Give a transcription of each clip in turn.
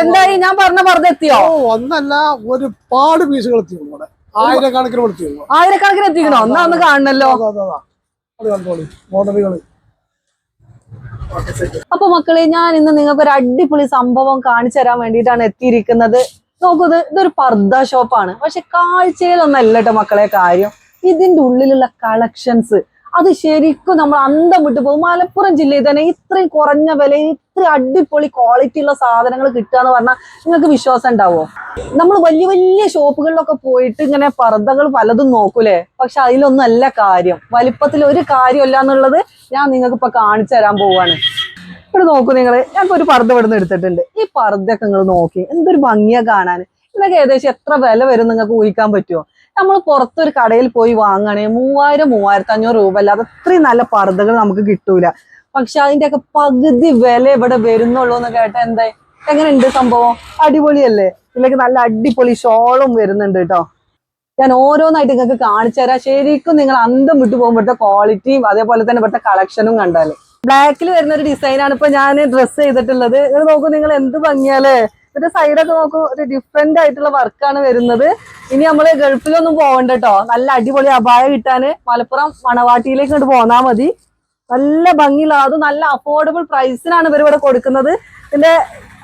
എന്തായി? ഞാൻ പറഞ്ഞ പറഞ്ഞ എത്തിയോ? ഒന്നല്ല ഒരുപാട് പീസുകൾ എത്തി ഇവിടെ. ആയിരക്കണക്കിന് ഇവിടെ. ആയിരക്കണക്കിന് എത്തിക്കണോ? എന്നാ ഒന്ന് കാണണല്ലോ. അതാ, അതാ, അതാ. അത് കണ്ടോളി. മോഡലുകൾ അപ്പൊ മക്കളെ ഞാൻ ഇന്ന് നിങ്ങൾക്ക് ഒരു അടിപൊളി സംഭവം കാണിച്ചു തരാൻ വേണ്ടിയിട്ടാണ് എത്തിയിരിക്കുന്നത്. നോക്കൂ ഇത് ഇതൊരു പർദ്ദ ഷോപ്പാണ്. പക്ഷെ കാഴ്ചയിലൊന്നല്ല കേട്ടോ മക്കളെ കാര്യം. ഇതിന്റെ ഉള്ളിലുള്ള കളക്ഷൻസ് അത് ശരിക്കും നമ്മൾ അന്തം വിട്ടു പോകും. മലപ്പുറം ജില്ലയിൽ തന്നെ ഇത്രയും കുറഞ്ഞ വിലയിൽ ഇത്രയും അടിപൊളി ക്വാളിറ്റി ഉള്ള സാധനങ്ങൾ കിട്ടുക എന്ന് പറഞ്ഞാൽ നിങ്ങൾക്ക് വിശ്വാസം ഉണ്ടാവോ? നമ്മൾ വലിയ വലിയ ഷോപ്പുകളിലൊക്കെ പോയിട്ട് ഇങ്ങനെ പർദ്ദകൾ പലതും നോക്കൂലേ? പക്ഷെ അതിലൊന്നും അല്ല കാര്യം. വലിപ്പത്തിൽ ഒരു കാര്യമല്ല എന്നുള്ളത് ഞാൻ നിങ്ങൾക്ക് ഇപ്പൊ കാണിച്ചു തരാൻ പോവാണ് ഇവിടെ നോക്കൂ നിങ്ങൾ ഞങ്ങൾക്ക് ഒരു പർദ്ദ നിന്ന് എടുത്തിട്ടുണ്ട്. ഈ പർദ്ദയൊക്കെ നിങ്ങൾ നോക്കി എന്തൊരു ഭംഗിയാ കാണാൻ. ഇതൊക്കെ ഏകദേശം എത്ര വില വരും നിങ്ങൾക്ക് ഊഹിക്കാൻ പറ്റുമോ? നമ്മൾ പുറത്തൊരു കടയിൽ പോയി വാങ്ങുകയാണെങ്കിൽ മൂവായിരം മൂവായിരത്തി അഞ്ഞൂറ് രൂപ അല്ലാതെ അത്രയും നല്ല പർദ്ദകൾ നമുക്ക് കിട്ടൂല. പക്ഷെ അതിന്റെയൊക്കെ പകുതി വില ഇവിടെ വരുന്നുള്ളൂ എന്ന് കേട്ട എന്താ? എങ്ങനെയുണ്ട് സംഭവം? അടിപൊളിയല്ലേ? ഇതിലേക്ക് നല്ല അടിപൊളി ഷോളും വരുന്നുണ്ട് കേട്ടോ. ഞാൻ ഓരോന്നായിട്ട് നിങ്ങൾക്ക് കാണിച്ചു തരാം. ശരിക്കും നിങ്ങൾ അന്തം വിട്ടു പോകുമ്പോഴത്തെ ക്വാളിറ്റിയും അതേപോലെ തന്നെ ഇവിടുത്തെ കളക്ഷനും കണ്ടാൽ. ബ്ലാക്കിൽ വരുന്ന ഒരു ഡിസൈനാണ് ഇപ്പൊ ഞാൻ ഡ്രസ്സ് ചെയ്തിട്ടുള്ളത്. നിങ്ങൾ നോക്കൂ നിങ്ങൾ എന്ത് ഭംഗിയാലേ ഇതിന്റെ സൈഡൊക്കെ നോക്കൂ ഒരു ഡിഫറെന്റ് ആയിട്ടുള്ള വർക്കാണ് വരുന്നത്. ഇനി നമ്മൾ ഗൾഫിലൊന്നും പോകണ്ട കേട്ടോ നല്ല അടിപൊളി അപായം കിട്ടാന് മലപ്പുറം മണവാട്ടിയിലേക്ക് ഇങ്ങോട്ട് പോന്നാ മതി. നല്ല ഭംഗിയുള്ള അതും നല്ല അഫോർഡബിൾ പ്രൈസിനാണ് ഇവർ ഇവിടെ കൊടുക്കുന്നത്. ഇതിന്റെ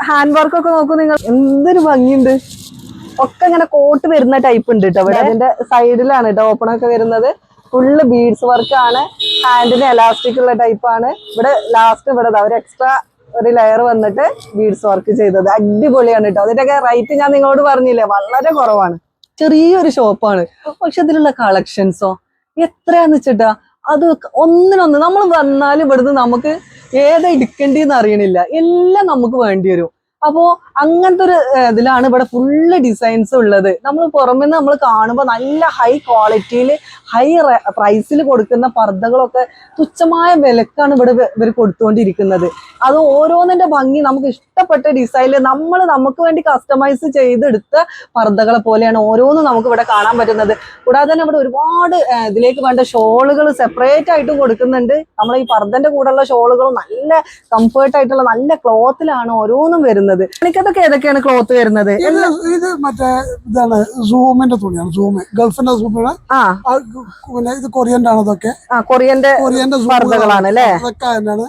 ഹാൻഡ് വർക്ക് ഒക്കെ നോക്കൂ നിങ്ങൾ. എന്തൊരു ഭംഗിയുണ്ട്. ഒക്കെ ഇങ്ങനെ കോട്ട് വരുന്ന ടൈപ്പ് ഉണ്ട് കേട്ടോ ഇവിടെ. അതിന്റെ സൈഡിലാണ് കേട്ടോ ഓപ്പൺ ഒക്കെ വരുന്നത്. ഫുള്ള് ബീഡ്സ് വർക്ക് ആണ്. ഹാൻഡിന് എലാസ്റ്റിക് ഉള്ള ടൈപ്പ് ആണ്. ഇവിടെ ലാസ്റ്റ് ഇവിടെ അവർ ഒരു എക്സ്ട്രാ ഒരു ലെയർ വന്നിട്ട് ബീഡ്സ് വർക്ക് ചെയ്തത്. അടിപൊളിയാണ് കേട്ടോ അതിന്റെയൊക്കെ റേറ്റ് ഞാൻ നിങ്ങളോട് പറഞ്ഞില്ലേ? വളരെ കുറവാണ്. ചെറിയൊരു ഷോപ്പാണ് പക്ഷെ ഇതിലുള്ള കളക്ഷൻസോ എത്രയാന്ന് വെച്ചിട്ടാ? അത് ഒന്നിനൊന്ന് നമ്മൾ വന്നാൽ ഇവിടുന്ന് നമുക്ക് ഏതാ എടുക്കേണ്ടതെന്ന് അറിയണില്ല. എല്ലാം നമുക്ക് വേണ്ടി വരും. അപ്പോ അങ്ങനത്തെ ഒരു ഇതിലാണ് ഇവിടെ ഫുള്ള് ഡിസൈൻസ് ഉള്ളത്. നമ്മൾ പുറമെ നമ്മൾ കാണുമ്പോൾ നല്ല ഹൈ ക്വാളിറ്റിയിൽ ഹൈ പ്രൈസിൽ കൊടുക്കുന്ന പർദ്ദകളൊക്കെ തുച്ഛമായ വിലക്കാണ് ഇവിടെ ഇവർ കൊടുത്തുകൊണ്ടിരിക്കുന്നത്. അത് ഓരോന്നിന്റെ ഭംഗി നമുക്ക് ഇഷ്ടപ്പെട്ട ഡിസൈനിൽ നമ്മൾ നമുക്ക് വേണ്ടി കസ്റ്റമൈസ് ചെയ്തെടുത്ത പർദ്ദകളെ പോലെയാണ് ഓരോന്നും നമുക്ക് ഇവിടെ കാണാൻ പറ്റുന്നത്. കൂടാതെ തന്നെ ഇവിടെ ഒരുപാട് ഇതിലേക്ക് വേണ്ട ഷോളുകൾ സെപ്പറേറ്റ് ആയിട്ടും കൊടുക്കുന്നുണ്ട്. നമ്മൾ ഈ പർദ്ദന്റെ കൂടെയുള്ള ഷോളുകളും നല്ല കംഫേർട്ട് ആയിട്ടുള്ള നല്ല ക്ലോത്തിലാണ് ഓരോന്നും വരുന്നത്. എനിക്കതൊക്കെ ഏതൊക്കെയാണ് ക്ലോത്ത് വരുന്നത്? ഇത് മറ്റേ ഇതാണ് സൂമിന്റെ തുണിയാണ് സൂം ഗൾഫിന്റെ സൂമാണ് പിന്നെ ഇത് കൊറിയന്റെ ആണ് ഇതൊക്കെ. കൊറിയന്റെ കൊറിയന്റെ പർദ്ദകളാണ് അല്ലേ?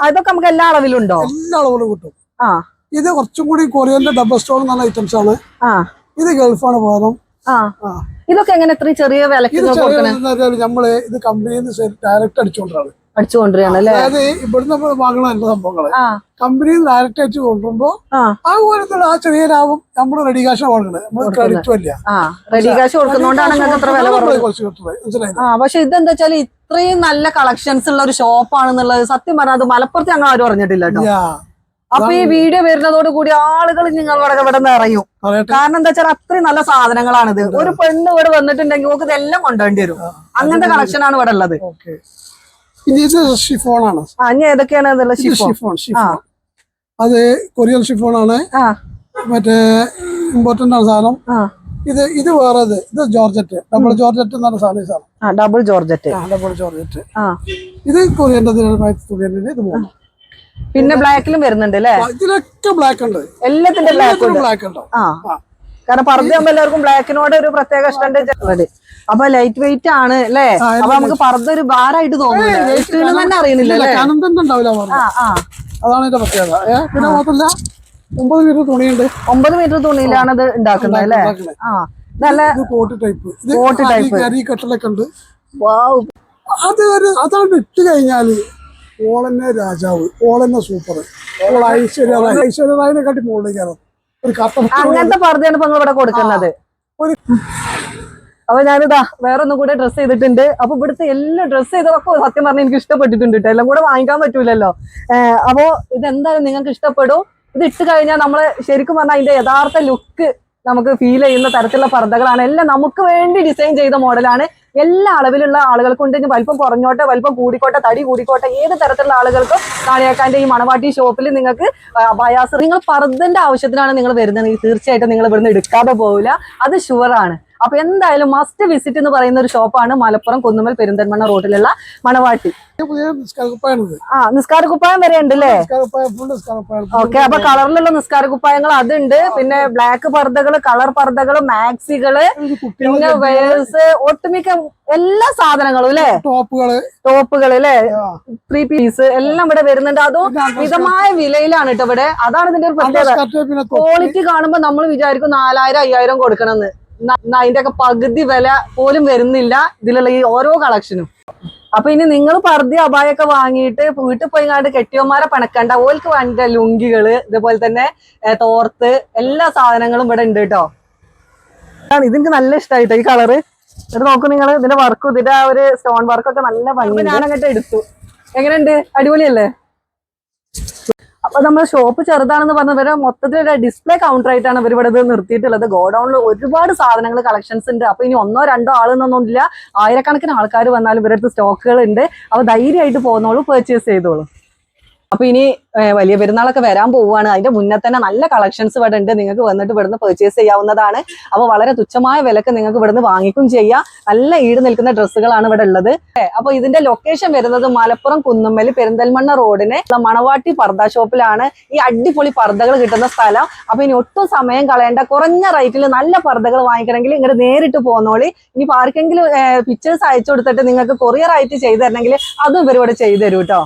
അതൊക്കെ നമുക്ക് എല്ലാ അളവിലുണ്ടോ? എല്ലാ അളവിലും കിട്ടും. ആ. ഇത് കുറച്ചും കൂടി കൊറിയന്റെ ഡബിൾ സ്റ്റോൺ എന്നുള്ള ഐറ്റംസ് ആണ്. ആ. ഇത് ഗൾഫാണ് പോകാനും ഇതൊക്കെ എങ്ങനെ ചെറിയ വിലക്ക് നമ്മൾ ഇത് കമ്പനിയിൽ നിന്ന് ഡയറക്റ്റ് അടിച്ചുകൊണ്ടാണ് അടിച്ചു കൊണ്ടുവരികയാണ് അല്ലേ? അതായത് ഇവിടുന്ന് നമ്മൾ വാങ്ങണ എല്ലാ സംഭവങ്ങൾ. കമ്പനിയിൽ ഡയറക്റ്റ് ആയിട്ട് കൊണ്ടുവരുമ്പോ ആ. പോലത്തുള്ള ആ ചെറിയ ലാഭം നമ്മൾ റെഡി കാശ് വാങ്ങണത് നമ്മൾ ക്രെഡിറ്റും ഇല്ല ആ റെഡി കൊടുക്കുന്നോണ്ടാണ് നിങ്ങൾക്ക് വില കുറവ് ആ പക്ഷെ ഇതെന്താ വെച്ചാൽ ഇത്രയും നല്ല കളക്ഷൻസ് ഉള്ള ഒരു ഷോപ്പാണെന്നുള്ളത് സത്യം പറഞ്ഞാൽ അത് മലപ്പുറത്ത് ഞങ്ങൾ ആരും അറിഞ്ഞിട്ടില്ല കേട്ടോ. അപ്പൊ ഈ വീഡിയോ വരുന്നതോട് കൂടി ആളുകൾ നിങ്ങൾ ഇവിടെ നിന്ന് ഇറങ്ങും. കാരണം എന്താ വെച്ചാൽ അത്രയും നല്ല സാധനങ്ങളാണിത്. ഒരു പെണ്ണ് ഇവിടെ വന്നിട്ടുണ്ടെങ്കിൽ നമുക്ക് ഇതെല്ലാം കൊണ്ടുവേണ്ടി വരും. അങ്ങനത്തെ കളക്ഷൻ ആണ് ഇവിടെ ഉള്ളത്. ഷിഫോൺ ആണ് ഇനി ഏതൊക്കെയാണ് ഷിഫോൺ? ഷിഫോൺ അത് കൊറിയൻ ഷിഫോൺ ആണ് മറ്റേ ഇമ്പോർട്ടന്റ് ആണ് സാധനം. ഇത് ഇത് വേറെ ഇത് ജോർജറ്റ്. ഡബിൾ ജോർജറ്റ് എന്ന് പറഞ്ഞ സാധനം സാധനം. Double georgette. Double georgette. ആ. ഇത് കൊറിയന്റെ തുണിയന്റെ ഇത് മൂന്ന്. പിന്നെ ബ്ലാക്കിലും വരുന്നുണ്ട് അല്ലേ ഇതിലൊക്കെ ബ്ലാക്ക് ഉണ്ട് എല്ലാത്തിന്റെ ബ്ലാക്ക് ഉണ്ട് ബ്ലാക്ക് ഉണ്ടാവും ആ. കാരണം പർദ്ദയാകുമ്പോ എല്ലാവർക്കും ബ്ലാക്കിനോട് ഒരു പ്രത്യേക ഇഷ്ടമുണ്ട് അപ്പൊ ലൈറ്റ് വെയിറ്റ് ആണ് അല്ലേ? അപ്പൊ നമുക്ക് പർദ്ദ ഒരു ഭാരമായിട്ട് തോന്നുന്നു തന്നെ ആ അതാണ് ഇതിന്റെ പ്രത്യേകത. പിന്നെ മാത്രല്ല ഒമ്പത് മീറ്റർ തുണിയുണ്ട്. ഒമ്പത് മീറ്റർ തുണിയിലാണ് ഇത് ഉണ്ടാക്കുന്നത് അല്ലേ? ആ നല്ല കോട്ട് ടൈപ്പ് കോട്ട് അരി type. കരി ഉണ്ട്. അത് ഒരു അതാണ് ഇട്ട് കഴിഞ്ഞാൽ ഓളന്നെ രാജാവ്. ഓളന്നെ സൂപ്പർ ഓൾ ഐശ്വര്യ ഐശ്വര്യറായിനെ ഐശ്വര്യ റായിനെ കാട്ടി മുകളിലേക്ക് കത്ത അങ്ങനത്തെ പർദ്ദയാണ് ഇപ്പൊ ഇവിടെ കൊടുക്കുന്നത്. അപ്പൊ ഞാനിതാ വേറെ ഒന്നും കൂടെ ഡ്രസ്സ് ചെയ്തിട്ടുണ്ട്. അപ്പൊ ഇവിടുത്തെ എല്ലാം ഡ്രസ്സ് ചെയ്തതൊക്കെ സത്യം പറഞ്ഞാൽ എനിക്ക് ഇഷ്ടപ്പെട്ടിട്ടുണ്ട് കേട്ടോ എല്ലാം കൂടെ വാങ്ങിക്കാൻ പറ്റൂലല്ലോ. അപ്പോ ഇതെന്തായാലും നിങ്ങൾക്ക് ഇഷ്ടപ്പെടും. ഇത് ഇട്ട് കഴിഞ്ഞാൽ നമ്മളെ ശരിക്കും പറഞ്ഞാൽ അതിന്റെ യഥാർത്ഥ ലുക്ക് നമുക്ക് ഫീൽ ചെയ്യുന്ന തരത്തിലുള്ള പർദ്ദകളാണ്. എല്ലാം നമുക്ക് വേണ്ടി ഡിസൈൻ ചെയ്ത മോഡലാണ് എല്ലാ അളവിലുള്ള ആളുകൾക്കുണ്ട് ഇനി വലിപ്പം കുറഞ്ഞോട്ടെ വലിപ്പം കൂടിക്കോട്ടെ തടി കൂടിക്കോട്ടെ ഏത് തരത്തിലുള്ള ആളുകൾക്കും കാണിയാക്കാന്റെ ഈ മണവാട്ടി ഷോപ്പിൽ നിങ്ങൾക്ക് ബയാസ് നിങ്ങൾ പർദ്ദന്റെ ആവശ്യത്തിനാണ് നിങ്ങൾ വരുന്നത്. തീർച്ചയായിട്ടും നിങ്ങൾ ഇവിടുന്ന് എടുക്കാതെ പോവില്ല. അത് ഷുവറാണ് അപ്പൊ എന്തായാലും മസ്റ്റ് വിസിറ്റ് എന്ന് പറയുന്ന ഒരു ഷോപ്പാണ് മലപ്പുറം കുന്നുമൽ പെരിന്തൽമണ്ണ റോഡിലുള്ള മണവാട്ടി. ആ നിസ്കാര കുപ്പായം വരെ ഉണ്ട് അല്ലേ ഓക്കെ അപ്പൊ കളറിലുള്ള നിസ്കാര കുപ്പായങ്ങൾ അതുണ്ട്. പിന്നെ ബ്ലാക്ക് പർദ്ദകൾ കളർ പർദ്ദകൾ മാക്സികൾ പിന്നെ വെയേഴ്സ് ഒട്ടുമിക്ക എല്ലാ സാധനങ്ങളും അല്ലെ ടോപ്പുകൾ ടോപ്പുകൾ അല്ലെ. ത്രീ പീസ് എല്ലാം ഇവിടെ വരുന്നുണ്ട്. അതും മിതമായ വിലയിലാണ് കേട്ടോ ഇവിടെ. അതാണ് ഇതിന്റെ ഒരു പ്രത്യേകത. ക്വാളിറ്റി കാണുമ്പോ നമ്മൾ വിചാരിക്കും നാലായിരം അയ്യായിരം കൊടുക്കണമെന്ന് അതിന്റെ ഒക്കെ പകുതി വില പോലും വരുന്നില്ല ഇതിലുള്ള ഈ ഓരോ കളക്ഷനും. അപ്പൊ ഇനി നിങ്ങൾ പർദ്ദ അപായൊക്കെ വാങ്ങിയിട്ട് വീട്ടിൽ പോയി കണ്ട് കെട്ടിയന്മാരെ പണക്കണ്ട. ഓൽക്ക് വേണ്ട ലുങ്കികൾ ഇതുപോലെ തന്നെ തോർത്ത് എല്ലാ സാധനങ്ങളും ഇവിടെ ഉണ്ട് കേട്ടോ. ഇതെനിക്ക് നല്ല ഇഷ്ടമായിട്ടോ ഈ കളറ്? ഇത് നോക്കൂ നിങ്ങൾ ഇതിന്റെ വർക്കും ഇതിന്റെ ആ ഒരു സ്റ്റോൺ വർക്കൊക്കെ നല്ല ഭംഗി ഞാനങ്ങോട്ട് എടുത്തു. എങ്ങനെയുണ്ട്? അടിപൊളിയല്ലേ? അപ്പൊ നമ്മൾ ഷോപ്പ് ചെറുതാണെന്ന് പറഞ്ഞവരെ മൊത്തത്തിൽ ഒരു ഡിസ്പ്ലേ കൗണ്ടർ ആയിട്ടാണ് ഇവർ ഇവിടെ നിർത്തിയിട്ടുള്ളത്. ഗോഡൌണിൽ ഒരുപാട് സാധനങ്ങൾ കളക്ഷൻസ് ഉണ്ട്. അപ്പൊ ഇനി ഒന്നോ രണ്ടോ ആളെന്നൊന്നുമില്ല. ആയിരക്കണക്കിന് ആൾക്കാർ വന്നാലും ഇവരുടെ സ്റ്റോക്കുകൾ ഉണ്ട്. അപ്പൊ ധൈര്യമായിട്ട് പോകുന്നോളൂ പെർച്ചേസ് ചെയ്തോളൂ. അപ്പൊ ഇനി വലിയ പെരുന്നാളൊക്കെ വരാൻ പോവുകയാണ്. അതിന്റെ മുന്നേ തന്നെ നല്ല കളക്ഷൻസ് ഇവിടെ ഉണ്ട്. നിങ്ങൾക്ക് വന്നിട്ട് ഇവിടുന്ന് പർച്ചേസ് ചെയ്യാവുന്നതാണ്. അപ്പൊ വളരെ തുച്ഛമായ വിലക്ക് നിങ്ങൾക്ക് ഇവിടുന്ന് വാങ്ങിക്കും ചെയ്യാം. നല്ല ഈട് നിൽക്കുന്ന ഡ്രസ്സുകളാണ് ഇവിടെ ഉള്ളത്. അപ്പൊ ഇതിന്റെ ലൊക്കേഷൻ വരുന്നത് മലപ്പുറം കുന്നുമ്മൽ പെരിന്തൽമണ്ണ റോഡിന് മണവാട്ടി പർദ്ദ ഷോപ്പിലാണ്. ഈ അടിപൊളി പർദ്ദകൾ കിട്ടുന്ന സ്ഥലം. അപ്പൊ ഇനി ഒട്ടും സമയം കളയേണ്ട. കുറഞ്ഞ റേറ്റിൽ നല്ല പർദ്ദകൾ വാങ്ങിക്കണമെങ്കിൽ ഇങ്ങോട്ട് നേരിട്ട് പോന്നോളി. ഇനി ആർക്കെങ്കിലും പിക്ചേഴ്സ് അയച്ചു കൊടുത്തിട്ട് നിങ്ങൾക്ക് കൊറിയർ ആയിട്ട് ചെയ്തു തരണമെങ്കിൽ അതും ഇവരിവിടെ ചെയ്തു തരൂട്ടോ കേട്ടോ